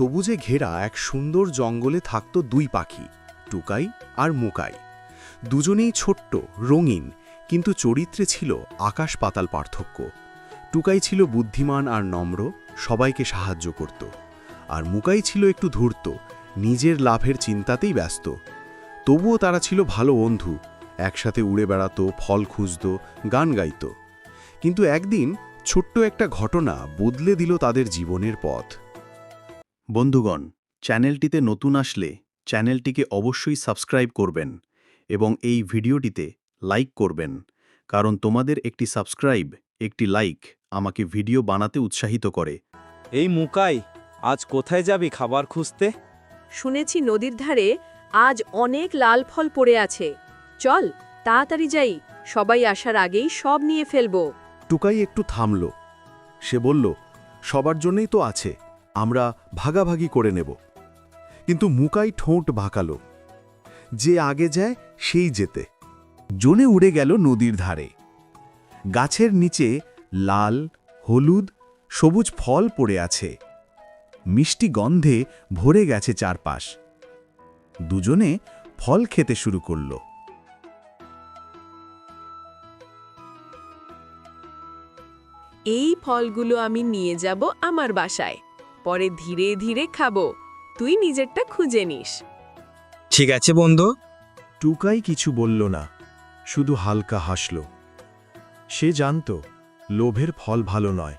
সবুজে ঘেরা এক সুন্দর জঙ্গলে থাকত দুই পাখি, টুকাই আর মুকাই। দুজনেই ছোট্ট, রঙিন, কিন্তু চরিত্রে ছিল আকাশ পাতাল পার্থক্য। টুকাই ছিল বুদ্ধিমান আর নম্র, সবাইকে সাহায্য করত। আর মুকাই ছিল একটু ধূর্ত, নিজের লাভের চিন্তাতেই ব্যস্ত। তবুও তারা ছিল ভালো বন্ধু, একসাথে উড়ে বেড়াতো, ফল খুঁজত, গান গাইত। কিন্তু একদিন ছোট্ট একটা ঘটনা বদলে দিল তাদের জীবনের পথ। বন্ধুগণ চ্যানেলটিতে নতুন আসলে চ্যানেলটিকে অবশ্যই সাবস্ক্রাইব করবেন এবং এই ভিডিওটিতে লাইক করবেন কারণ তোমাদের একটি সাবস্ক্রাইব একটি লাইক আমাকে ভিডিও বানাতে উৎসাহিত করে। এই মুকাই আজ কোথায় যাবি খাবার খুঁজতে? শুনেছি নদীর ধারে আজ অনেক লাল ফল পড়ে আছে। চল তাড়াতাড়ি যাই সবাই আসার আগেই সব নিয়ে ফেলব। টুকাই একটু থামল। সে বলল সবার জন্যই তো আছে। আমরা ভাগাভাগি করে নেব। কিন্তু মুকাই ঠোঁট বাঁকালো যে আগে যায়, সেই যেতে। জনে উড়ে গেল নদীর ধারে। গাছের নিচে লাল, হলুদ, সবুজ ফল পড়ে আছে। মিষ্টি গন্ধে ভরে গেছে চারপাশ। দুজনে ফল খেতে শুরু করল। এই ফলগুলো আমি নিয়ে যাব আমার বাসায়। পরে ধীরে ধীরে খাব। তুই নিজেরটা খুঁজে নিস। ঠিক আছে বন্ধু। টুকাই কিছু বলল না শুধু হালকা হাসল। সে জানত লোভের ফল ভালো নয়।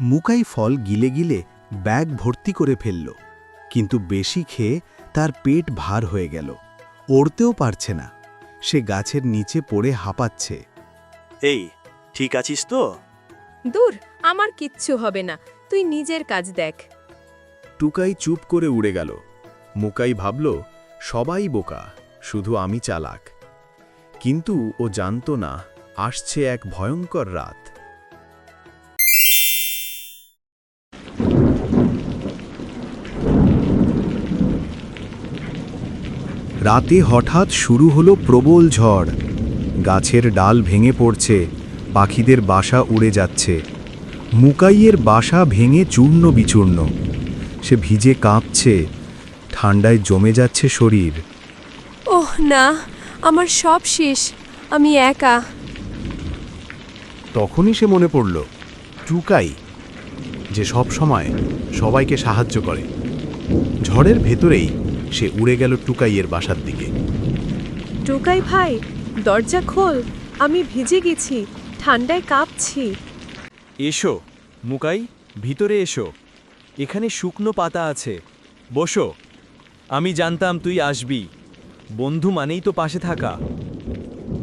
মুকাই ফল গিলে গিলে ব্যাগ ভর্তি করে ফেলল কিন্তু বেশি খেয়ে তার পেট ভার হয়ে গেল। ওড়তেও পারছে না। সে গাছের নিচে পড়ে হাঁপাচ্ছে। এই ঠিক আছিস তো? দূর আমার কিচ্ছু হবে না। তুই নিজের কাজ দেখ। টুকাই চুপ করে উড়ে গেল। মুকাই ভাবল, সবাই বোকা, শুধু আমি চালাক। কিন্তু ও জানত না, আসছে এক ভয়ঙ্কর রাত। রাতে হঠাৎ শুরু হলো প্রবল ঝড়। গাছের ডাল ভেঙে পড়ছে, পাখিদের বাসা উড়ে যাচ্ছে। মুকাইয়ের বাসা ভেঙে চূর্ণ বিচূর্ণ। সে ভিজে কাঁপছে ঠান্ডায় জমে যাচ্ছে শরীর। ওহ না আমার সব শেষ আমি একা। তখনই সে মনে পড়ল টুকাই যে সব সময় সবাইকে সাহায্য করে। ঝড়ের ভেতরেই সে উড়ে গেল টুকাইয়ের বাসার দিকে। টুকাই ভাই দরজা খোল আমি ভিজে গেছি ঠান্ডায় কাঁপছি। এসো মুকাই ভিতরে এসো। এখানে শুকনো পাতা আছে। বসো। আমি জানতাম তুই আসবি। বন্ধু মানেই তো পাশে থাকা।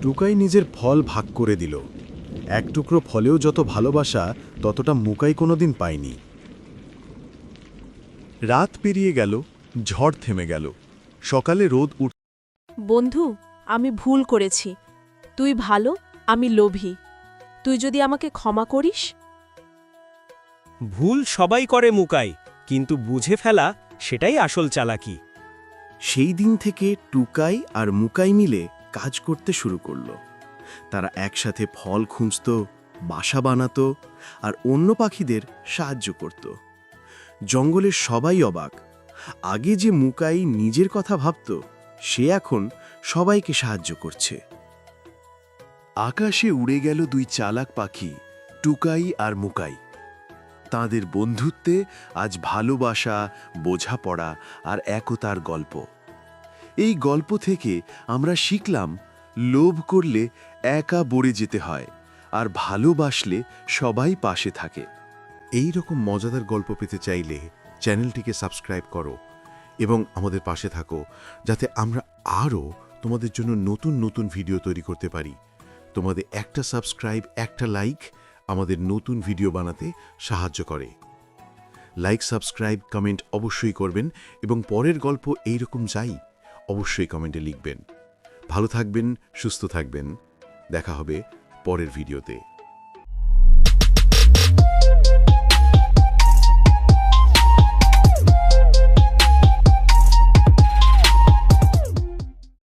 টুকাই নিজের ফল ভাগ করে দিল। এক টুকরো ফলেও যত ভালোবাসা ততটা মুকাই কোনোদিন পায়নি। রাত পেরিয়ে গেল ঝড় থেমে গেল। সকালে রোদ উঠ বন্ধু আমি ভুল করেছি। তুই ভালো আমি লোভী। তুই যদি আমাকে ক্ষমা করিস ভুল সবাই করে মুকাই, কিন্তু বুঝে ফেলা সেটাই আসল চালাকি। সেই দিন থেকে টুকাই আর মুকাই মিলে কাজ করতে শুরু করল। তারা একসাথে ফল খুঁজত, বাসা বানাতো আর অন্য পাখিদের সাহায্য করত। জঙ্গলের সবাই অবাক। আগে যে মুকাই নিজের কথা ভাবত, সে এখন সবাইকে সাহায্য করছে। আকাশে উড়ে গেল দুই চালাক পাখি, টুকাই আর মুকাই। তাদের বন্ধুত্বে আজ ভালোবাসা, বোঝাপড়া আর একতার গল্প। এই গল্প থেকে আমরা শিখলাম, লোভ করলে একা বড়ে যেতে হয় আর ভালোবাসলে সবাই পাশে থাকে। এই রকম মজাদার গল্প পেতে চাইলে চ্যানেলটিকে সাবস্ক্রাইব করো এবং আমাদের পাশে থাকো, যাতে আমরা আরও তোমাদের জন্য নতুন নতুন ভিডিও তৈরি করতে পারি। তোমাদের একটা সাবস্ক্রাইব, একটা লাইক আমাদের নতুন ভিডিও বানাতে সাহায্য করে। লাইক সাবস্ক্রাইব কমেন্ট অবশ্যই করবেন এবং পরের গল্প এই রকম চাই অবশ্যই কমেন্টে লিখবেন। ভালো থাকবেন, সুস্থ থাকবেন। দেখা হবে পরের ভিডিওতে।